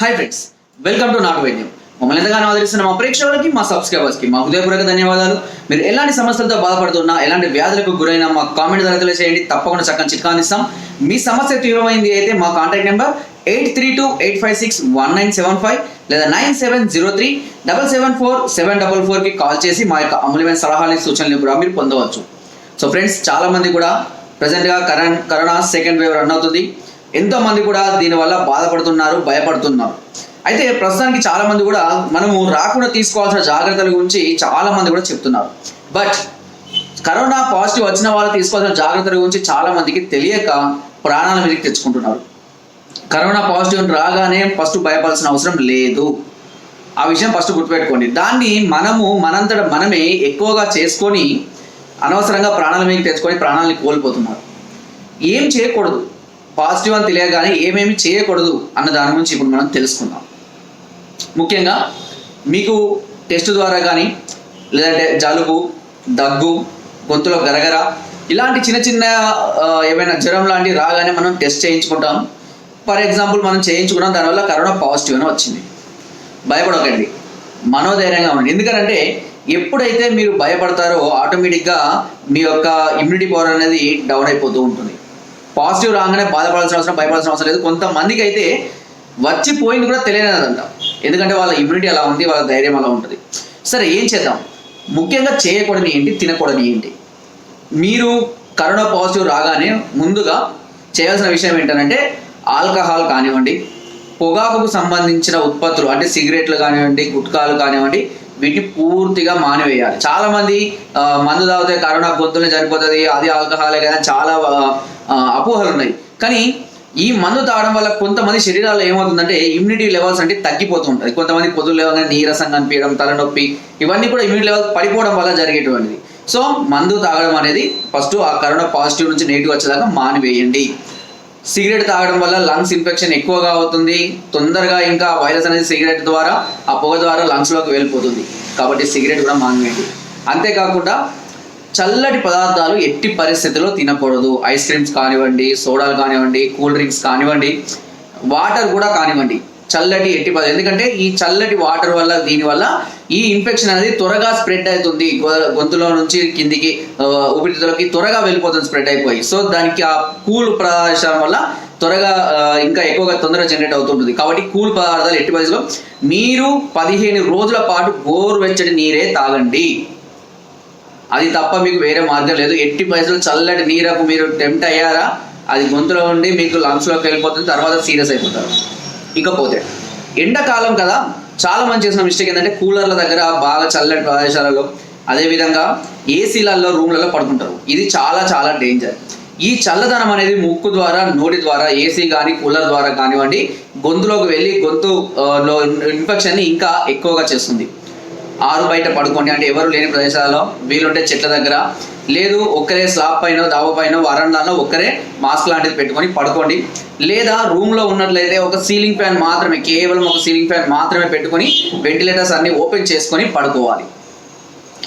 Hi friends welcome to నాటు వైద్యం మమ్మల్ని ఎంతగానో ఆదరిస్తున్న మా ప్రేక్షకులకి మా సబ్స్క్రైబర్స్కి మా హృదయపూర్వక ధన్యవాదాలు. మీరు ఎలాంటి సమస్యలతో బాధపడుతున్నా ఎలాంటి వ్యాధులకు గురైనా మా కామెంట్ ద్వారా తెలియజేయండి తప్పకుండా చక్కని చిట్కా అందిస్తాం. మీ సమస్య తీవ్రమైంది అయితే మా contact number eight three two eight five six one nine seven five లేదా nine seven zero three double seven four seven double ఫోర్కి కాల్ చేసి మా యొక్క అమూల్యమైన సలహాలు సూచనలు కూడా మీరు పొందవచ్చు. సో ఫ్రెండ్స్ చాలా మంది కూడా ప్రజెంట్గా corona corona second wave run అవుతుంది. ఎంతోమంది కూడా దీనివల్ల బాధపడుతున్నారు భయపడుతున్నారు. అయితే ప్రస్తుతానికి చాలా మంది కూడా మనము రాకుండా తీసుకోవాల్సిన జాగ్రత్తల గురించి చాలా మంది కూడా చెప్తున్నారు. బట్ కరోనా పాజిటివ్ వచ్చిన వాళ్ళు తీసుకోవాల్సిన జాగ్రత్తల గురించి చాలా మందికి తెలియక ప్రాణాల మీదకి తెచ్చుకుంటున్నారు. కరోనా పాజిటివ్ రాగానే ఫస్ట్ భయపడాల్సిన అవసరం లేదు. ఆ విషయం ఫస్ట్ గుర్తుపెట్టుకోండి. దాన్ని మనము మనంతట మనమే ఎక్కువగా చేసుకొని అనవసరంగా ప్రాణాల మీద తెచ్చుకొని ప్రాణాలని కోల్పోతున్నారు. ఏం చేయకూడదు. పాజిటివ్ అని తెలియగానే ఏమేమి చేయకూడదు అన్న దాని గురించి ఇప్పుడు మనం తెలుసుకుందాం. ముఖ్యంగా మీకు టెస్ట్ ద్వారా కానీ లేదంటే జలుబు దగ్గు గొంతులో గరగర ఇలాంటి చిన్న చిన్న ఏమైనా జ్వరం లాంటివి రాగానే మనం టెస్ట్ చేయించుకుంటాం. ఫర్ ఎగ్జాంపుల్ మనం చేయించుకున్నాం దానివల్ల కరోనా పాజిటివ్ అని వచ్చింది. భయపడకండి. మనోధైర్యంగా ఉండండి. ఎందుకంటే ఎప్పుడైతే మీరు భయపడతారో ఆటోమేటిక్గా మీ యొక్క ఇమ్యూనిటీ పవర్ అనేది డౌన్ అయిపోతూ ఉంటుంది. పాజిటివ్ రాగానే బాధపడాల్సిన అవసరం భయపడాల్సిన అవసరం లేదు. కొంతమందికి అయితే వచ్చి పోయింది కూడా తెలియలేదంట. ఎందుకంటే వాళ్ళ ఇమ్యూనిటీ అలా ఉంది వాళ్ళ ధైర్యం అలా ఉంటుంది. సరే ఏం చేద్దాం? ముఖ్యంగా చేయకూడని ఏంటి తినకూడని ఏంటి? మీరు కరోనా పాజిటివ్ రాగానే ముందుగా చేయాల్సిన విషయం ఏంటంటే ఆల్కహాల్ కానివ్వండి పొగాకుకు సంబంధించిన ఉత్పత్తులు అంటే సిగరెట్లు కానివ్వండి గుట్కాలు కానివ్వండి వీటిని పూర్తిగా మానివేయాలి. చాలామంది మందు తాగితే కరోనా గొంతులు చనిపోతుంది అది ఆల్కహాలే కదా చాలా అపోహలు ఉన్నాయి. కానీ ఈ మందు తాగడం వల్ల కొంతమంది శరీరాల్లో ఏమవుతుందంటే ఇమ్యూనిటీ లెవెల్స్ అంటే తగ్గిపోతూ ఉంటుంది కొంతమంది పొద్దులు లేవగానే నీరసంగా అనిపించడం తలనొప్పి ఇవన్నీ కూడా ఇమ్యూనిటీ లెవెల్ పడిపోవడం వల్ల జరిగేటువంటిది. సో మందు తాగడం అనేది ఫస్ట్ ఆ కరోనా పాజిటివ్ నుంచి నెగిటివ్ వచ్చేదాకా మానివేయండి. సిగరెట్ తాగడం వల్ల లంగ్స్ ఇన్ఫెక్షన్ ఎక్కువగా అవుతుంది. తొందరగా ఇంకా వైరస్ అనేది సిగరెట్ ద్వారా ఆ పొగ ద్వారా లంగ్స్లోకి వెళ్ళిపోతుంది. కాబట్టి సిగరెట్ కూడా మానివేయండి. అంతేకాకుండా చల్లటి పదార్థాలు ఎట్టి పరిస్థితుల్లో తినకూడదు. ఐస్ క్రీమ్స్ కానివ్వండి సోడాలు కానివ్వండి కూల్ డ్రింక్స్ కానివ్వండి వాటర్ కూడా కానివ్వండి. చల్లటి ఎట్టి పదార్థం ఎందుకంటే ఈ చల్లటి వాటర్ వల్ల దీని వల్ల ఈ ఇన్ఫెక్షన్ అనేది త్వరగా స్ప్రెడ్ అవుతుంది. గొ- గొంతులో నుంచి కిందికి ఊపిరితిత్తులకి త్వరగా వెళ్ళిపోతుంది స్ప్రెడ్ అయిపోయి. సో దానికి ఆ కూల్ ప్రదేశం వల్ల త్వరగా ఇంకా ఎక్కువగా తొందరగా జనరేట్ అవుతుంటుంది. కాబట్టి కూల్ పదార్థాలు ఎట్టి పరిస్థితుల్లో మీరు పదిహేను రోజుల పాటు గోరువెచ్చటి నీరే తాగండి. అది తప్ప మీకు వేరే మార్గం లేదు. ఎట్టి పైసలు చల్లటి నీరకు మీరు టెంప్ట్ అయ్యారా? అది గొంతులో ఉండి మీకు లంగ్స్లోకి వెళ్ళిపోతుంది తర్వాత సీరియస్ అయిపోతారు. ఇకపోతే ఎండాకాలం కదా చాలా మంది చేసిన మిస్టేక్ ఏంటంటే కూలర్ల దగ్గర బాగా చల్లటి ప్రదేశాలలో అదేవిధంగా ఏసీలలో రూమ్లలో పడుకుంటారు. ఇది చాలా చాలా డేంజర్ ఈ చల్లదనం అనేది ముక్కు ద్వారా నోటి ద్వారా ఏసీ కానీ కూలర్ ద్వారా కానివ్వండి గొంతులోకి వెళ్ళి గొంతులో ఇన్ఫెక్షన్ని ఇంకా ఎక్కువగా చేస్తుంది. ఆరు బయట పడుకోండి. అంటే ఎవరు లేని ప్రదేశాలలో వీలుంటే చెట్ల దగ్గర లేదు ఒక్కరే స్లాబ్ పైన దావ పైన వరండాలో ఒక్కరే మాస్క్ లాంటిది పెట్టుకొని పడుకోండి. లేదా రూమ్లో ఉన్నట్లయితే ఒక సీలింగ్ ఫ్యాన్ మాత్రమే కేవలం ఒక సీలింగ్ ఫ్యాన్ మాత్రమే పెట్టుకొని వెంటిలేటర్స్ అన్ని ఓపెన్ చేసుకొని పడుకోవాలి.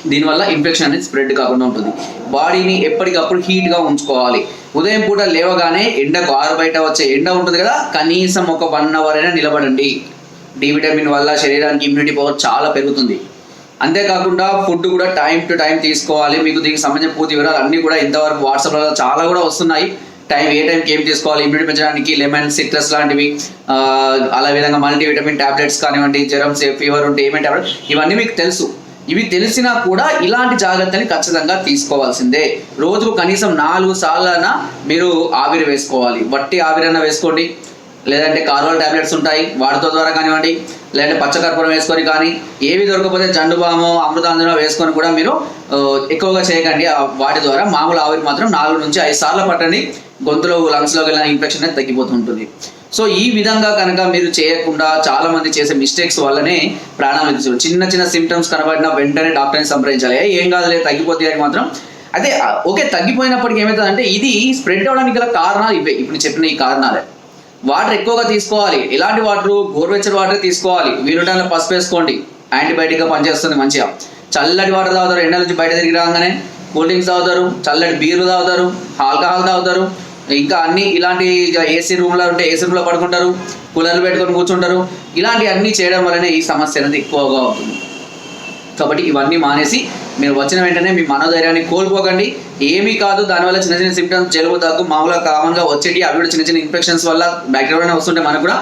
దీనివల్ల ఇన్ఫెక్షన్ అనేది స్ప్రెడ్ కాకుండా ఉంటుంది. బాడీని ఎప్పటికప్పుడు హీట్గా గా ఉంచుకోవాలి. ఉదయం పూట లేవగానే ఎండకు ఆరు బయట వచ్చే ఎండ ఉంటుంది కదా కనీసం ఒక వన్ అవర్ అయినా నిలబడండి. డి విటమిన్ వల్ల శరీరానికి ఇమ్యూనిటీ పవర్ చాలా పెరుగుతుంది. అంతేకాకుండా ఫుడ్ కూడా టైం టు టైం తీసుకోవాలి. మీకు దీనికి సంబంధించిన పూర్తి వివరాలు అన్నీ కూడా ఇంతవరకు వాట్సాప్లో చాలా కూడా వస్తున్నాయి. టైం ఏ టైంకి ఏం తీసుకోవాలి? ఇమ్యూనిటీ పెంచడానికి లెమన్ సిట్రస్ లాంటివి అలా విధంగా మల్టీ విటమిన్ టాబ్లెట్స్ కానివ్వండి జ్వరం ఫీవర్ ఉంటే ఏమేమి టాబ్లెట్ ఇవన్నీ మీకు తెలుసు. ఇవి తెలిసినా కూడా ఇలాంటి జాగ్రత్తని ఖచ్చితంగా తీసుకోవాల్సిందే. రోజుకు కనీసం నాలుగు సార్లన మీరు ఆవిరి వేసుకోవాలి. వట్టి ఆవిరైనా వేసుకోండి. లేదంటే కార్వాల్ టాబ్లెట్స్ ఉంటాయి వాటితో ద్వారా కానివ్వండి లేదంటే పచ్చకర్పూరం వేసుకొని కానీ ఏవి దొరకకపోతే జండు బాము అమృతాంజనం వేసుకొని కూడా మీరు ఎక్కువగా చేయకండి. వాటి ద్వారా మామూలు ఆవిరి మాత్రం నాలుగు నుంచి ఐదు సార్లు పట్టండి. గొంతులో లంగ్స్లోకి వెళ్ళిన ఇన్ఫెక్షన్ అనేది తగ్గిపోతుంటుంది. సో ఈ విధంగా కనుక మీరు చేయకుండా చాలా మంది చేసే మిస్టేక్స్ వల్లనే ప్రాణాలు తీసుకోరు చిన్న చిన్న సిమ్టమ్స్ కనబడిన వెంటనే డాక్టర్ని సంప్రదించాలి. ఏం కాదులే తగ్గిపోతే అని మాత్రం. అదే ఓకే తగ్గిపోయినప్పటికీ ఏమవుతుందంటే ఇది స్ప్రెడ్ అవడానికి గల కారణాలు ఇవే. ఇప్పుడు చెప్పిన ఈ కారణాలే. వాటర్ ఎక్కువగా తీసుకోవాలి. ఎలాంటి వాటర్ గోరువెచ్చని వాటర్ తీసుకోవాలి. వీలుంటే టైంలో పసుపు వేసుకోండి. యాంటీబయాటిక్గా పనిచేస్తుంది మంచిగా. చల్లటి వాటర్ తాగుతారు. ఎండ నుంచి బయట తిరిగి రాగానే కూల్ డ్రింక్స్ తాగుతారు. చల్లటి బీర్లు తాగుతారు. ఆల్కహాల్ తాగుతారు. ఇంకా అన్ని ఇలాంటి ఏసీ రూమ్లో ఉంటే ఏసీ రూమ్లో పడుకుంటారు. కూలర్లు పెట్టుకొని కూర్చుంటారు. ఇలాంటివన్నీ చేయడం వల్లనే ఈ సమస్య అనేది ఎక్కువగా అవుతుంది. కాబట్టి ఇవన్నీ మానేసి మీరు వచ్చిన వెంటనే మీ మనోధైర్యాన్ని కోల్పోకండి. ఏమీ కాదు దానివల్ల చిన్న చిన్న సిమ్టమ్స్ జలుబు దగ్గు మామూలుగా కామన్గా వచ్చేటి అవి కూడా చిన్న చిన్న ఇన్ఫెక్షన్స్ వల్ల బ్యాక్టీరియా వస్తుంటే మనకు కూడా.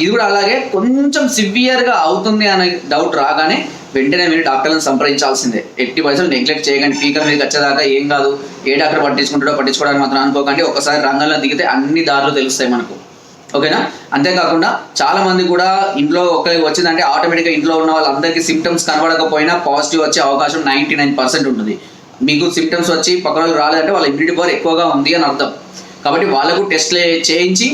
ఇది కూడా అలాగే కొంచెం సివియర్గా అవుతుంది అనే డౌట్ రాగానే వెంటనే మీరు డాక్టర్లను సంప్రదించాల్సిందే. ఎట్టి పైసలు నెగ్లెక్ట్ చేయకండి. ఫీకర్ మీదకి వచ్చేదాకా ఏం కాదు. ఏ డాక్టర్ పట్టించుకుంటాడో పట్టించుకోవడానికి మాత్రం అనుకోకండి. ఒకసారి రంగంలో దిగితే అన్ని దారులు తెలుస్తాయి మనకు. ఓకేనా? అంతేకాకుండా చాలా మంది కూడా ఇంట్లో ఒకరికి వచ్చిందంటే ఆటోమేటిక్గా ఇంట్లో ఉన్న వాళ్ళందరికీ సిమ్టమ్స్ కనబడకపోయినా పాజిటివ్ వచ్చే అవకాశం నైంటీ నైన్ పర్సెంట్ ఉంటుంది. మీకు సిమ్టమ్స్ వచ్చి పక్కన రాలేదంటే వాళ్ళ ఇమ్యూనిటీ పవర్ ఎక్కువగా ఉంది అని అర్థం. కాబట్టి వాళ్ళకు టెస్ట్లు చేయించి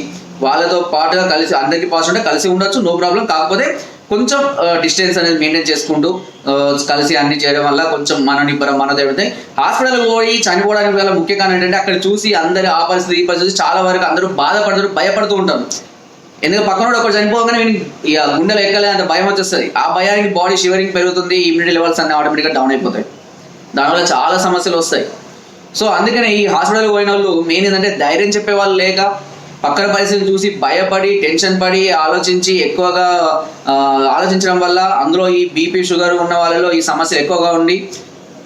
వాళ్ళతో పాటుగా కలిసి అందరికీ పాజిటివ్ ఉంటే కలిసి ఉండొచ్చు నో ప్రాబ్లం కాకపోతే కొంచెం డిస్టెన్స్ అనేది మెయింటైన్ చేసుకుంటూ కలిసి అన్ని చేయడం వల్ల కొంచెం మన నిబ్బరం మనది దేవుడితే హాస్పిటల్కి పోయి చనిపోవడానికి గల ముఖ్య కారణం ఏంటంటే అక్కడ చూసి అందరి ఆ పరిస్థితి ఈ పరిస్థితి చాలా వరకు అందరూ బాధపడతారు భయపడుతూ ఉంటారు. ఎందుకంటే పక్కన ఒకరు ఒకటి చనిపోగానే వీనికి ఇక గుండెలు ఎక్కలే అంత భయం వచ్చేస్తుంది. ఆ భయానికి బాడీ షివరింగ్ పెరుగుతుంది ఇమ్యూనిటీ లెవెల్స్ అన్ని ఆటోమేటిక్గా డౌన్ అయిపోతాయి. దానివల్ల చాలా సమస్యలు వస్తాయి. సో అందుకనే ఈ హాస్పిటల్కి పోయిన వాళ్ళు మెయిన్ ఏంటంటే ధైర్యం చెప్పే వాళ్ళు లేక పక్కన పరిస్థితులు చూసి భయపడి టెన్షన్ పడి ఆలోచించి ఎక్కువగా ఆలోచించడం వల్ల అందులో ఈ బీపీ షుగర్ ఉన్న వాళ్ళలో ఈ సమస్యలు ఎక్కువగా ఉండి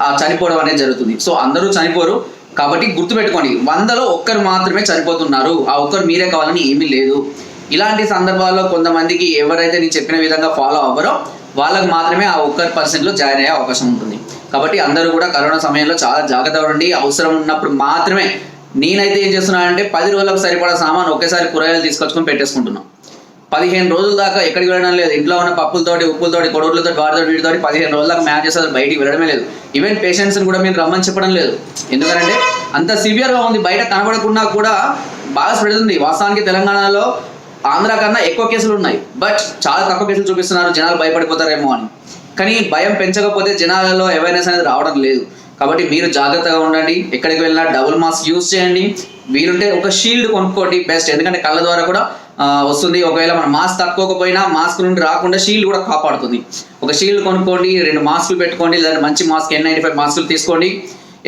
ఆ, చనిపోవడం అనేది జరుగుతుంది. సో అందరూ చనిపోరు. కాబట్టి గుర్తుపెట్టుకోండి వందలో ఒక్కరు మాత్రమే చనిపోతున్నారు. ఆ ఒక్కరు మీరే కావాలని ఏమీ లేదు. ఇలాంటి సందర్భాల్లో కొంతమందికి ఎవరైతే నేను చెప్పిన విధంగా ఫాలో అవ్వరో వాళ్ళకు మాత్రమే ఆ ఒక్కరి పర్సెంట్లో జాయిన్ అయ్యే అవకాశం ఉంటుంది. కాబట్టి అందరూ కూడా కరోనా సమయంలో చాలా జాగ్రత్తగా ఉండి అవసరం ఉన్నప్పుడు మాత్రమే నేనైతే ఏం చేస్తున్నానంటే పది రోజులకు సరిపడా సామాన్ ఒకేసారి కూరగాయలు తీసుకొచ్చుకొని పెట్టేసుకుంటున్నాను పదిహేను రోజుల దాకా ఎక్కడికి వెళ్ళడం లేదు. ఇంట్లో ఉన్న పప్పులతోటి ఉప్పులతోటి కొడుకులతో వారితో వీటితో పదిహేను రోజుల దాకా మ్యాచ్ చేస్తారు బయటికి వెళ్ళడమే లేదు. ఈవెన్ పేషెంట్స్ని కూడా మేము రమ్మని చెప్పడం లేదు. ఎందుకంటే అంత సివియర్గా ఉంది. బయట కనబడకుండా కూడా బాగా స్ప్రెడ్ ఉంది. వాస్తవానికి తెలంగాణలో ఆంధ్ర కన్నా ఎక్కువ కేసులు ఉన్నాయి. బట్ చాలా తక్కువ కేసులు చూపిస్తున్నారు. జనాలు భయపడిపోతారేమో అని. కానీ భయం పెంచకపోతే జనాలలో అవేర్నెస్ అనేది రావడం లేదు. కాబట్టి మీరు జాగ్రత్తగా ఉండండి. ఎక్కడికి వెళ్ళినా డబుల్ మాస్క్ యూజ్ చేయండి. వీలుంటే ఒక షీల్డ్ కొనుక్కోండి. బెస్ట్ ఎందుకంటే కళ్ళ ద్వారా కూడా వస్తుంది. ఒకవేళ మన మాస్క్ తక్కువకపోయినా మాస్క్ నుండి రాకుండా షీల్డ్ కూడా కాపాడుతుంది. ఒక షీల్డ్ కొనుక్కోండి రెండు మాస్కులు పెట్టుకోండి లేదా మంచి మాస్క్ ఎన్ నైన్టీ ఫైవ్ మాస్కులు తీసుకోండి.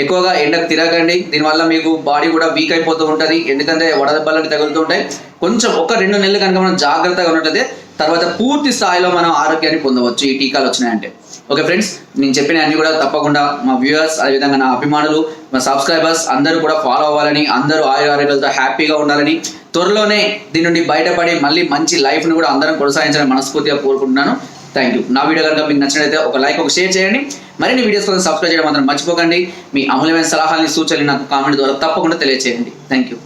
ఎక్కువగా ఎండకు తిరగండి. దీనివల్ల మీకు బాడీ కూడా వీక్ అయిపోతూ ఉంటుంది. ఎందుకంటే వడదెబ్బలకి తగులుతూ ఉంటాయి. కొంచెం ఒక రెండు నెలలు కనుక మనం జాగ్రత్తగా ఉన్నట్లయితే తర్వాత పూర్తి స్థాయిలో మనం ఆరోగ్యాన్ని పొందవచ్చు. ఈ టీకాలు వచ్చినాయంటే. ఓకే ఫ్రెండ్స్ నేను చెప్పిన అన్ని కూడా తప్పకుండా మా వ్యూవర్స్ అదేవిధంగా నా అభిమానులు మా సబ్స్క్రైబర్స్ అందరూ కూడా ఫాలో అవ్వాలని అందరూ ఆయుర ఆరోగ్యాలతో హ్యాపీగా ఉండాలని త్వరలోనే దీని నుండి బయటపడి మళ్ళీ మంచి లైఫ్ను కూడా అందరం కొనసాగించాలని మనస్ఫూర్తిగా కోరుకుంటున్నాను. థ్యాంక్ యూ నా వీడియో కనుక మీకు నచ్చినట్లయితే ఒక లైక్ ఒక షేర్ చేయండి. మరిన్ని వీడియోస్ కోసం సబ్స్క్రైబ్ చేయడం మాత్రం మర్చిపోకండి. మీ అమూల్యమైన సలహాలని సూచనలు నాకు కామెంట్ ద్వారా తప్పకుండా తెలియజేయండి థ్యాంక్ యూ